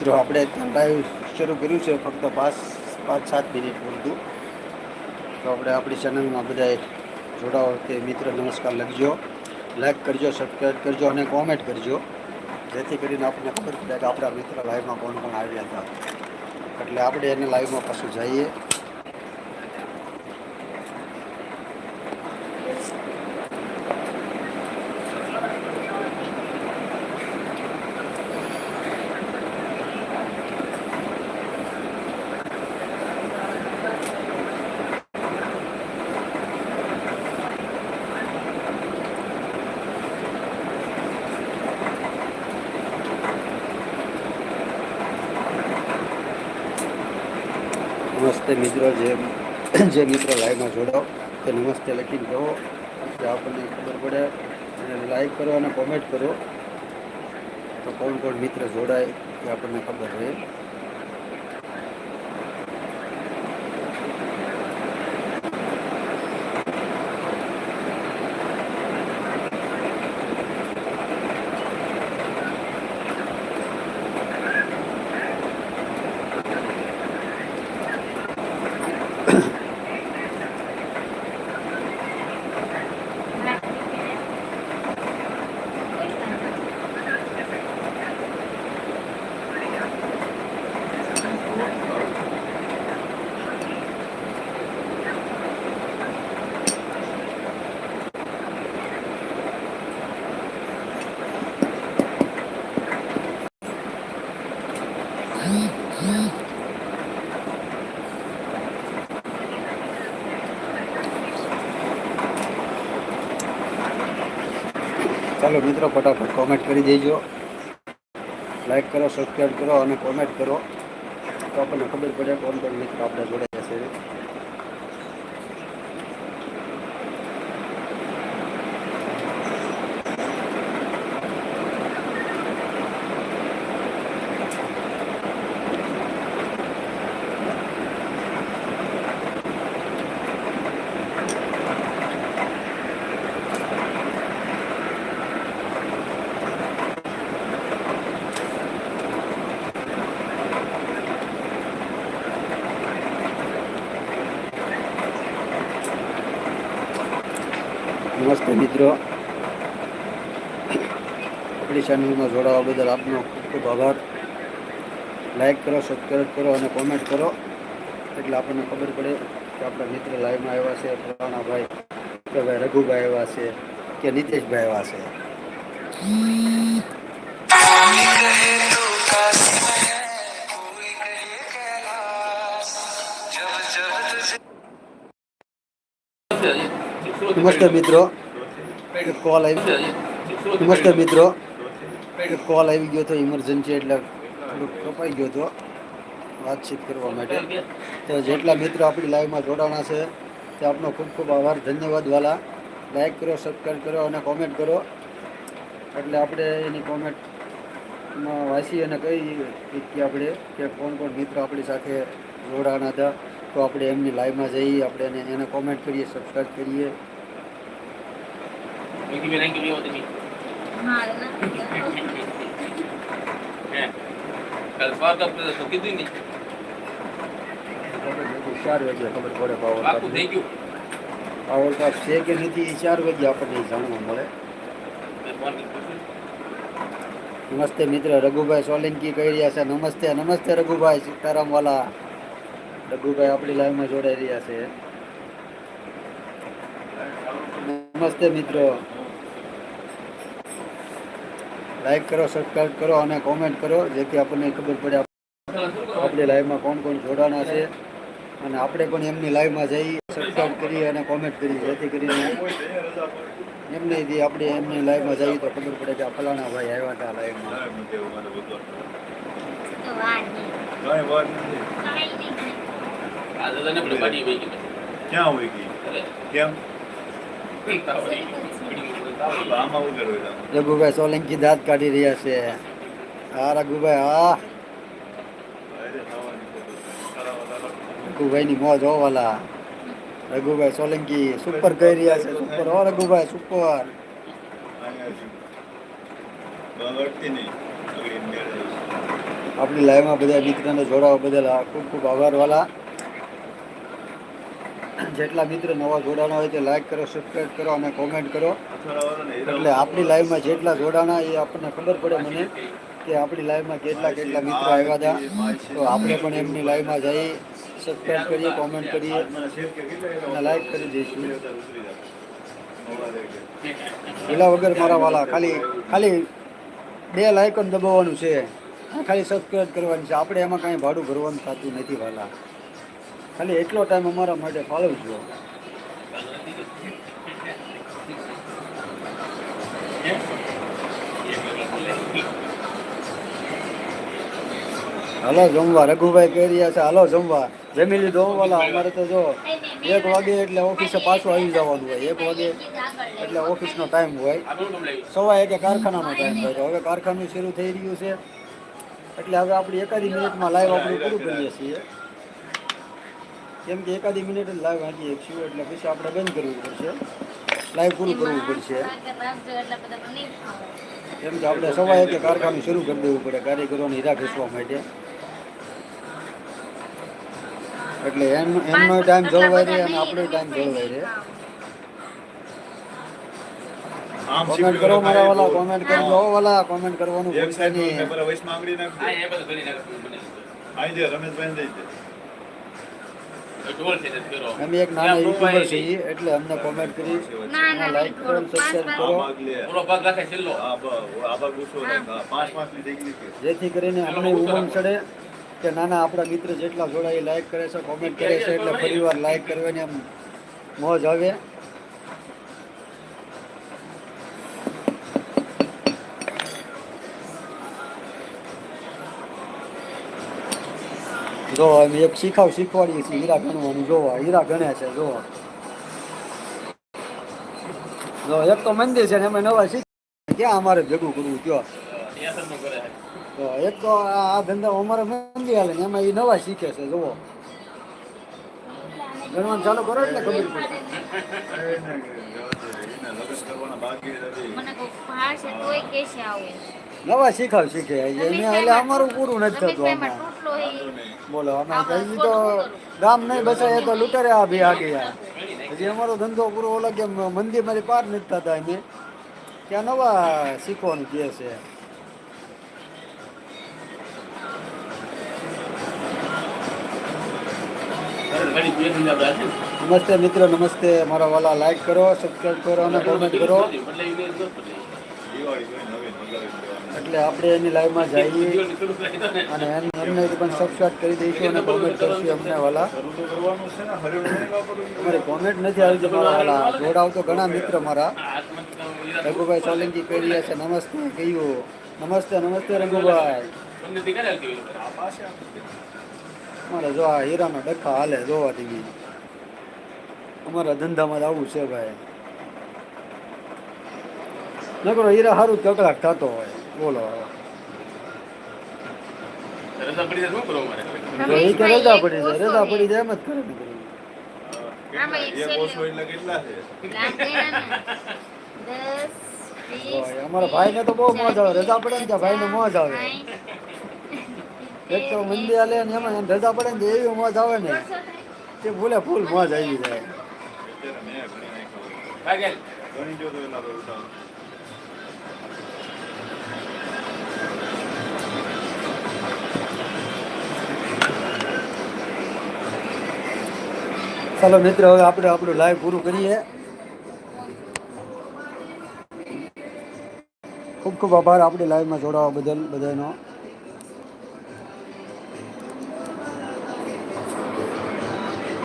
મિત્રો, આપણે લાઈવ શરૂ કર્યું છે, ફક્ત પાંચ પાંચ, સાત મિનિટ પૂરતું. તો આપણે આપણી ચેનલમાં બધાએ જોડાઓ તે મિત્ર, નમસ્કાર લખજો. લાઈક કરજો સબસ્ક્રાઈબ કરજો અને કોમેન્ટ કરજો. જેથી કરીને આપણને ખબર પડે કે આપણા મિત્ર લાઈવમાં કોણ કોણ આવ્યા હતા. એટલે આપણે એને લાઈવમાં પાછું જઈએ. નમસ્તે મિત્રો, જે જે મિત્રો લાઈવમાં જોડાઓ, તે નમસ્તે લખીને કહો. આપણને ખબર પડે અને લાઈક કરો અને કોમેન્ટ કરો. તો કોણ કોણ મિત્ર જોડાય એ આપણને ખબર રહે ચાલો મિત્રો, ફટાફટ કોમેન્ટ કરી દેજો. લાઈક કરો સબસ્ક્રાઈબ કરો અને કોમેન્ટ કરો. તો આપણને ખબર પડે કોણ કોણ મિત્રો આપણે જોડે છે. નમસ્તે મિત્રો. આપણી ચેનલમાં જોડાવા બદલ આપનો ખૂબ ખૂબ આભાર. લાઈક કરો સબસ્ક્રાઈબ કરો અને કોમેન્ટ કરો. એટલે આપણને ખબર પડે કે આપણા મિત્ર લાઈવમાં આવ્યા છે, ફલાણાભાઈ ભાઈ રઘુભાઈ આવ્યા છે, કે નીતેશભાઈ આવ્યા છે. નમસ્તે મિત્રો. એક કોલ આવી નમસ્કાર મિત્રો. એક કોલ આવી ગયો હતો ઇમરજન્સી એટલે થોડુંક કપાઈ ગયો હતો વાતચીત કરવા માટે. તો જેટલા મિત્રો આપણી લાઈવમાં જોડાણા છે તે આપનો ખૂબ ખૂબ આભાર. ધન્યવાદ વાલા. લાઈક કરો સબસ્ક્રાઈબ કરો અને કોમેન્ટ કરો. એટલે આપણે એની કોમેન્ટમાં વાંચી અને કહી કે આપણે કે કોણ કોણ મિત્રો આપણી સાથે જોડાણા હતા. તો આપણે એમની લાઈવમાં જઈએ આપણે એને એને કોમેન્ટ કરીએ સબસ્ક્રાઈબ કરીએ. Thank you, thank you, Timmy. કાલ સ્વાગત આપણે તો કીધું નહીં ચાર વાગે ખબર પડે પાવર પાકું થઈ ગયું. પાવર કાપ છે કે નથી એ ચાર વાગે આપણને જાણવા મળે. નમસ્તે મિત્ર રઘુભાઈ સોલંકી કહી રહ્યા છે. નમસ્તે નમસ્તે રઘુભાઈ સીતારામ વાલા રઘુભાઈ આપણી લાઈવમાં જોડાઈ રહ્યા છે. નમસ્તે મિત્રો. લાઈક કરો સબસ્ક્રાઈબ કરો અને કોમેન્ટ કરો જેથી આપણને ખબર પડે આપણે લાઈવમાં કોણ કોણ જોડાના છે. અને આપણે પણ એમની લાઈવમાં જઈ સબસ્ક્રાઈબ કરીએ અને કોમેન્ટ કરીએ જેથી કરીને એમને જે આપણે એમની લાઈવમાં જઈએ તો ખબર પડે કે આ ફલાણા ભાઈ આવ્યા હતા લાઈવમાં. ક્યાં હોય ગઈ? કેમ? રઘુભાઈ સોલંકી દાંત કાઢી રહ્યા છે. હા રઘુભાઈ હા રઘુભાઈ રઘુભાઈની મોજ હોવાલા રઘુભાઈ સોલંકી સુપર કહી રહ્યા છે સુપર હો રઘુભાઈ સુપર. આપણી લાઈવમાં બધા મિત્રોને જોડાવા બદલ ખૂબ ખૂબ આભાર વાલા. જેટલા મિત્રો નવા જોડાણા હોય તે લાઈક કરો સબસ્ક્રાઈબ કરો અને કોમેન્ટ કરો. એટલે આપણી લાઈવમાં જેટલા જોડાણા એ આપણને ખબર પડે મને કે આપણી લાઈવમાં કેટલા કેટલા મિત્રો આવ્યા હતા. તો આપણે પણ એમની લાઈવમાં જઈ સબસ્ક્રાઈબ કરીએ કોમેન્ટ કરીએ અને લાઈક કરી દઈશું. પેલા વગર મારા વાલા, ખાલી ખાલી બે લાઇકન દબાવવાનું છે. ખાલી સબસ્ક્રાઈબ કરવાની છે. આપણે એમાં કાંઈ ભાડું ભરવાનું થતું નથી વાલા. ખાલી એટલો ટાઈમ અમારા માટે ફાળવજો હાલો જમવા, રઘુભાઈ કહી રહ્યા છે, હાલો જમવા. જમી લીધું વાલા, અમારે તો જો એક વાગે એટલે ઓફિસે પાછું આવી જવાનું હોય. એક વાગે એટલે ઓફિસનો ટાઈમ હોય. સવા એકે કારખાનાનો ટાઈમ હોય. તો હવે કારખાનું શરૂ થઈ રહ્યું છે. એટલે હવે આપણી એકાદી મિનિટમાં લાઈવ આપણે પૂરું કરીએ છીએ. કેમ કે એકાદી મિનિટ જ લાઈવ હાંકી શકશું એટલે પછી આપણે બંધ કરવું પડશે. લાઈવ પૂરું કરવું પડશે. કેમ કે આપણે સવા એકે કારખાનું શરૂ કરી દેવું પડે કાર્યકરોને હીરા ઘસવા માટે. એટલે એમ એમનો ટાઈમ જળવાઈ રહે અને આપણો ટાઈમ જળવાઈ રહે. આમ કોમેન્ટ કરો મારા વાલા કોમેન્ટ કરજો વાલા કોમેન્ટ કરવાનું એક ભૂલતા નહીં. ને અમે એક નાના યુટ્યુબર છીએ એટલે અમને કોમેન્ટ કરી. લાઈક કરો સબસ્ક્રાઇબ કરો. પૂરો ભાગ રાખે છેલ્લો. જેથી કરીને અમને ઉમંગ ચડે કે નાના આપણા મિત્ર જેટલા જોડાય લાઈક કરે છે કોમેન્ટ કરે છે એટલે ફરીવાર લાઈક કરવાની આમ મોજ આવે. જો અમે એક શીખાવ શીખવાડીએ છીએ હીરા ગણવાનું જોવા હીરા ગણે છે જોવા. જો એક તો મંદિર છે ને એમાં નવા શીખ ક્યાં અમારે ભેગું કરવું કયો? તો એક તો આ ધંધા અમારે મંદિર હાલે ને એમાં એ નવા શીખે છે જુઓ ગણવાનું ચાલુ કરો એટલે ખબર પડે. નવા શીખાવ શીખે. એટલે અમારું પૂરું નથી થતું બોલો અમે હજી તો ગામ નહીં બસાય તો લૂંટારે આ ભી આગી હજી અમારો ધંધો પૂરો ઓલો કે મંદિર મારી પાર નથી થતા અમે ત્યાં નવા શીખવાનું કહે છે. નમસ્તે મિત્રો નમસ્તે. મારા વાલા લાઈક કરો સબસ્ક્રાઈબ કરો અને કોમેન્ટ કરો. એટલે આપણે એની લાઈવમાં જઈએ. અને એમ- એમને પણ સબસ્ક્રાઈબ કરી દઈશું અને કોમેન્ટ કરશું અમને વાલા. અમારે કોમેન્ટ નથી આવી છે વાલા. જોડાવ તો ઘણા મિત્ર મારા. રઘુભાઈ સોલંકી કહી છે, નમસ્તે કહ્યું નમસ્તે નમસ્તે રઘુભાઈ. અમારે જો આ હીરાના ડખા હાલે જોવા ટીવી. અમારા ધંધામાં આવું છે ભાઈ. નકરો હીરા સારું કકડાટ થતો હોય. બોલો. રજા પડી જાય શું કરવું મારે? જો એ કે રજા પડી જાય રજા પડી જાય એમ જ કરે ને અમારા ભાઈને તો બહુ મોજ આવે. રજા પડે ને ત્યાં ભાઈને મોજ આવે. એક તો મંદી હાલે ને એમાં રજા પડે ને એવી મોજ આવે ને. તે ભૂલે ફૂલ મોજ આવી જાય. ચાલો મિત્ર, હવે આપણે આપણું લાઈવ પૂરું કરીએ. ખૂબ ખૂબ આભાર આપણી લાઈવમાં જોડાવા બદલ બધાનો.